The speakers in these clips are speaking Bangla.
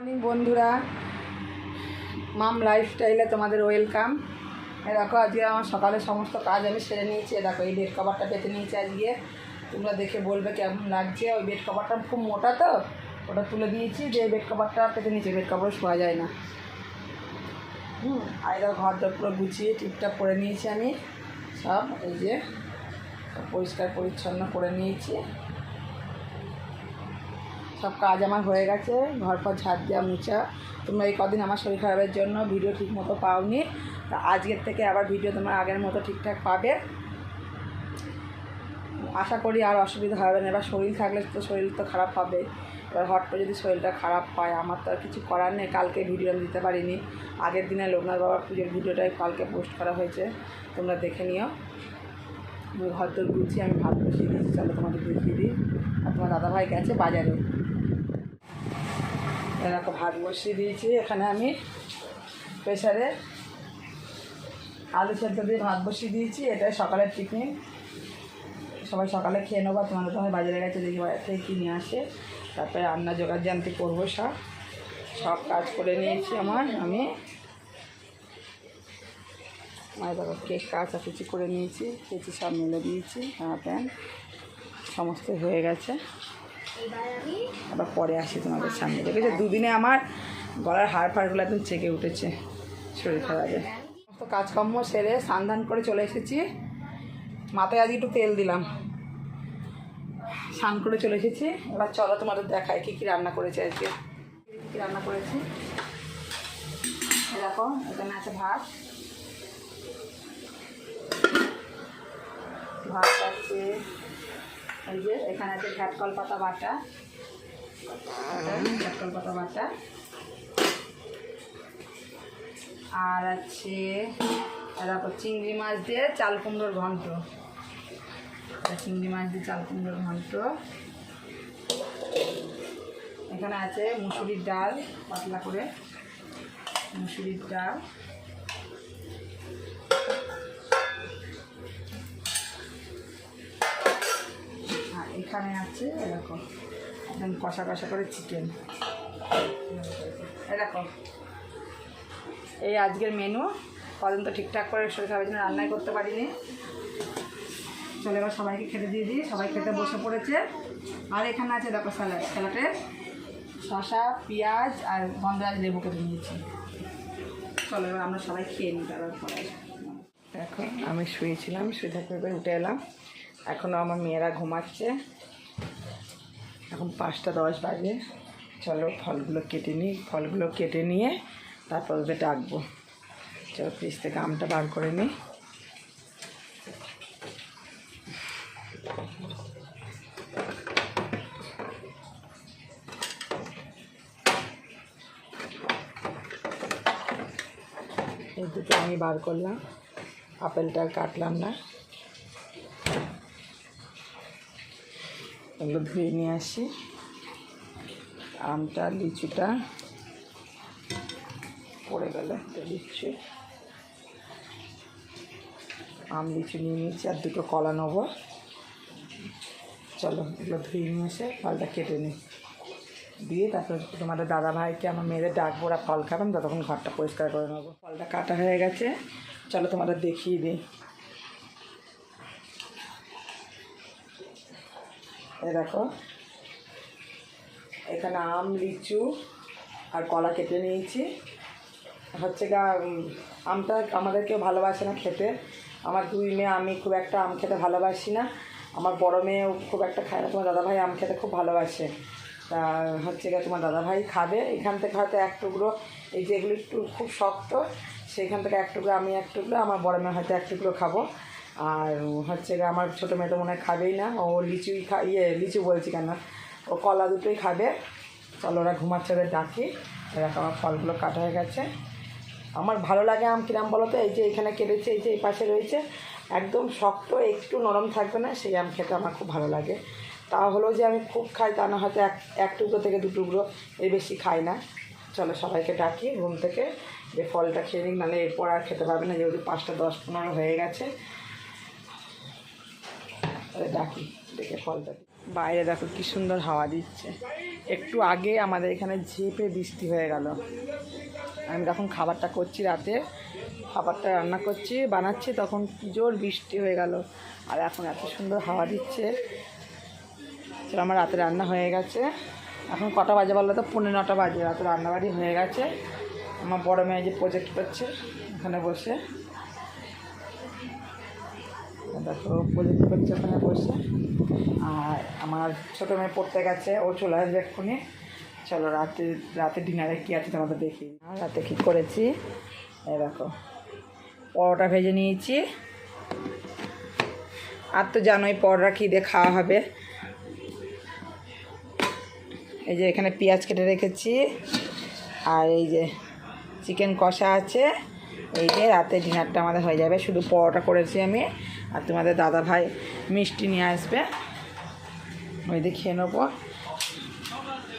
মর্নিং বন্ধুরা। মাম লাইফস্টাইলে তোমাদের ওয়েলকাম এই দেখো, আজকে আমার সকালে সমস্ত কাজ আমি সেরে নিয়েছি। দেখো, এই বেড কভারটা পেতে নিয়েছি আজকে। তোমরা দেখে বলবে কেমন লাগছে। ওই বেড কভারটা খুব মোটা তো। ওটা তুলে দিয়েছি যে বেড কভারটা পেতে নিয়েছি। বেড কভার শোয়া যায় না। হুম, আর এবার ঘর পুরো গুছিয়ে টিপটাপ করে নিয়েছি আমি। সব, এই যে পরিষ্কার পরিচ্ছন্ন করে নিয়েছি। সব কাজ আমার হয়ে গেছে, ঘর ফর ঝাড় দেওয়া, মুছা। তোমরা এই কদিন আমার শরীর খারাপের জন্য ভিডিও ঠিক মতো পাওনি। তা আজকের থেকে আবার ভিডিও তোমরা আগের মতো ঠিকঠাক পাবে। আশা করি আর অসুবিধা হবে না। এবার শরীর থাকলে তো শরীর তো খারাপ হবে। এবার হট করে যদি শরীরটা খারাপ হয় আমার তো আর কিছু করার নেই। কালকে ভিডিও আমি দিতে পারিনি। আগের দিনে লোকনাথ বাবার পুজোর ভিডিওটাই কালকে পোস্ট করা হয়েছে। তোমরা দেখে নিও। ঘর তোর গুছিয়ে আমি ভাত বসিয়ে দিয়েছি। চলো তোমাদের দেখিয়ে দিই। আর তোমার দাদাভাই গেছে বাজারে। এরকম ভাত বসিয়ে দিয়েছি। এখানে আমি প্রেশারে আলু সেদ্ধ দিয়ে ভাত বসিয়ে দিয়েছি। এটা সকালের টিফিন। সবাই সকালে খেয়ে নেব, তোমাদের তো বাজারে গেছে, দেখি বাজার থেকে কিনে আসে। তারপরে রান্না জোগাড় জানতে করব সব। সব কাজ করে নিয়েছি আমার, আমি। মায়ের বাবা কেক কাচাকুচি করে নিয়েছি, কেচি সব মিলে দিয়েছি হ্যাঁ প্যান্ট সমস্ত হয়ে গেছে। আবার পরে আসি তোমাদের সামনে। দেখেছ, দুদিনে আমার গলার হাড় ফাড়গুলো একদম চেকে উঠেছে শরীর খারাপে। সমস্ত কাজকর্ম সেরে স্নান করে চলে এসেছি। মাথায় আজকে একটু তেল দিলাম। স্নান করে চলে এসেছি। এবার চলো তোমাদের দেখায় কী কী রান্না করেছে আজকে। কী কী রান্না করেছি? দেখো, এখানে আছে ভাত। ভাত আছে এই যে, এখানে আছে ঘাটকল পাতা বাটা। ঘাটকল পাতা বাটা। আর আছে তারপর চিংড়ি মাছ দিয়ে চাল কুমড়োর ঘন্ট। চিংড়ি মাছ দিয়ে চাল কুমড়োর ঘন্ট। এখানে আছে মুসুরির ডাল, পাতলা করে মুসুরির ডাল। এখানে আছে, এরকম। একদম কষা কষা করে চিকেন এরকম এই আজকের মেনু কদিন তো ঠিকঠাক করে শরীর খারাপের জন্য রান্নাই করতে পারিনি। চলে এবার সবাইকে খেতে দিয়ে দিই। সবাই খেতে বসে পড়েছে। আর এখানে আছে, দেখো স্যালাড স্যালাডে শসা, পেঁয়াজ আর গন্ধরাজ লেবু কেটে নিয়েছি। চলো এবার আমরা সবাই খেয়ে নিই, তারপর। দেখো, আমি শুয়েছিলাম, শুয়ে থাকতে উঠে এলাম। এখনও আমার মেয়েরা ঘুমাচ্ছে। এখন পাঁচটা দশ বাজে। চলো ফলগুলো কেটে নিই। ফলগুলো কেটে নিয়ে তারপর ওদের ডাকবো। চলো ফ্রিজ থেকে আমটা বার করে নিই। এই দুটো আমি বার করলাম। আপেলটা কাটলাম না। এগুলো ধুয়ে নিয়ে আসি। আমটা, লিচুটা পড়ে গেল লিচু। আম, লিচু নিয়ে নিয়েছি, আর দুটো কলা নেব। চলো, এগুলো ধুয়ে নিয়ে এসে ফলটা কেটে নিই। দিয়ে তারপর তোমাদের দাদা ভাইকে আমার মেয়েদের ডাকবো, ওরা ফল খাবেন ততক্ষণ ঘরটা পরিষ্কার করে নেব। ফলটা কাটা হয়ে গেছে। চলো তোমাদের দেখিয়ে দিই। এ দেখো। এখানে আম, লিচু আর কলা কেটে নিয়েছি। হচ্ছে গা আমটা আমাদের কেউ ভালোবাসে না খেতে। আমার দুই মেয়ে, আমি খুব একটা আম খেতে ভালোবাসি না। আমার বড় মেয়েও খুব একটা খায় না। তোমার দাদাভাই আম খেতে খুব ভালোবাসে। তা হচ্ছে গিয়ে তোমার দাদাভাই খাবে। এখান থেকে হয়তো এক টুকরো, এই যেগুলো একটু খুব শক্ত সেইখান থেকে এক টুকরো, আমি এক টুকরো, আমার বড় মেয়ে হয়তো এক টুকরো খাব। আর হচ্ছে আমার ছোটো মেয়ে তো মনে হয় খাবেই না। ও লিচুই খা ইয়ে লিচু বলছি কেন? ও কলা দুটোই খাবে। চলো, ওরা ঘুমাচ্ছে, ওদের ডাকি। এরকম আমার ফলগুলো কাটা হয়ে গেছে। আমার ভালো লাগে আম কিরাম বলো তো? এই যে এখানে কেটেছে, এই যে এই পাশে রয়েছে। একদম শক্ত, একটু নরম থাকবে না, সেই আম খেতে আমার খুব ভালো লাগে। তা হলো যে আমি খুব খাই, তা না হয়তো এক এক টুকরো থেকে দু টুকরো এর বেশি খাই না। চলো, সবাইকে ডাকি ঘুম থেকে। যে ফলটা খেয়ে নিক, নাহলে এরপর আর খেতে পারবে না, যেহেতু পাঁচটা দশ পনেরো হয়ে গেছে। তাহলে ডাকি ডেকে ফলটা। বাইরে দেখো কি সুন্দর হাওয়া দিচ্ছে। একটু আগে আমাদের এখানে ঝেপে বৃষ্টি হয়ে গেল। আমি তখন খাবারটা করছি রাতে। খাবারটা রান্না করছি, বানাচ্ছি, তখন জোর বৃষ্টি হয়ে গেল। আর এখন এত সুন্দর হাওয়া দিচ্ছে। চলো, আমার রাতে রান্না হয়ে গেছে। এখন কটা বাজে বলল তো? পনেরো নটা বাজে। রাতে রান্নাবাড়ি হয়ে গেছে। আমার বড় মেয়ে যে প্রজেক্ট করছে, ওখানে বসে। দেখো প্রজেক্ট করছে ওখানে বসে। আর আমার ছোটো মেয়ে পড়তে গেছে, ও চলে আসবে এক্ষুনি। চলো, রাতে রাতে ডিনারে কী আছে তোমাদের দেখি। রাতে কী করেছি? এই দেখো, পরোটা ভেজে নিয়েছি। আর তো জানোই পরোটা কী দিয়ে খাওয়া হবে। এই যে এখানে পেঁয়াজ কেটে রেখেছি। আর এই যে চিকেন কষা আছে। এই যে রাতে ডিনারটা আমাদের হয়ে যাবে। শুধু পরোটা করেছি আমি আর তোমাদের দাদা ভাই মিষ্টি নিয়ে আসবে। ওই দিয়ে খেয়ে নেব।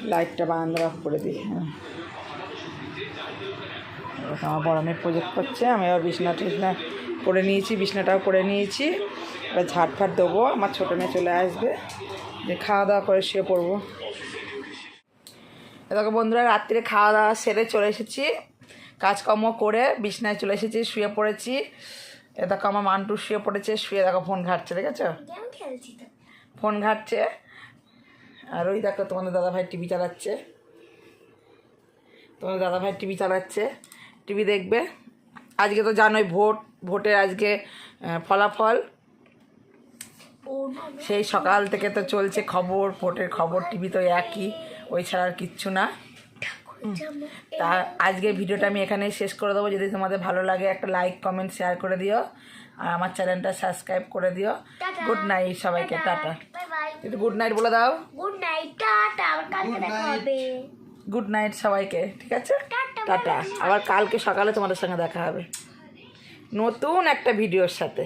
লাইটটা বারান্দা অফ করে দিই। হ্যাঁ। এবার আমার বড় মেয়ে প্রজেক্ট করছে। আমি এবার বিছনা টিছনা করে নিয়েছি, বিছনাটাও করে নিয়েছি। এবার ঝাড় ফাট দেবো। আমার ছোটো মেয়ে চলে আসবে। দিয়ে খাওয়া দাওয়া করে শুয়ে পড়ব। দেখো বন্ধুরা, রাত্রে খাওয়া দাওয়া সেরে চলে এসেছি। কাজকর্ম করে বিছনায় চলে এসেছি শুয়ে পড়েছি। এ দেখো আমার মান্টু শুয়ে পড়েছে শুয়ে দেখো ফোন ঘাটছে দেখেছ? ফোন ঘাটছে। আর ওই দেখো তোমাদের দাদাভাই টিভি চালাচ্ছে। তোমাদের দাদাভাই টিভি চালাচ্ছে। টিভি দেখবে। আজকে তো জানোই ভোট ভোটের আজকে ফলাফল। সেই সকাল থেকে তো চলছে খবর ভোটের খবর টিভি তো একই ওই ছাড়া আর কিচ্ছু না। তা আজকের ভিডিওটা আমি এখানেই শেষ করে দেবো। যদি তোমাদের ভালো লাগে একটা লাইক কমেন্ট শেয়ার করে দিও। আর আমার চ্যানেলটা সাবস্ক্রাইব করে দিও। গুড নাইট সবাইকে টাটা। বাই বাই একটু গুড নাইট বলে দাও। Good night tata. কালকে দেখা হবে। গুড নাইট সবাইকে ঠিক আছে? Tata, tata. আবার কালকে সকালে তোমাদের সঙ্গে দেখা হবে। নতুন একটা ভিডিওর সাথে।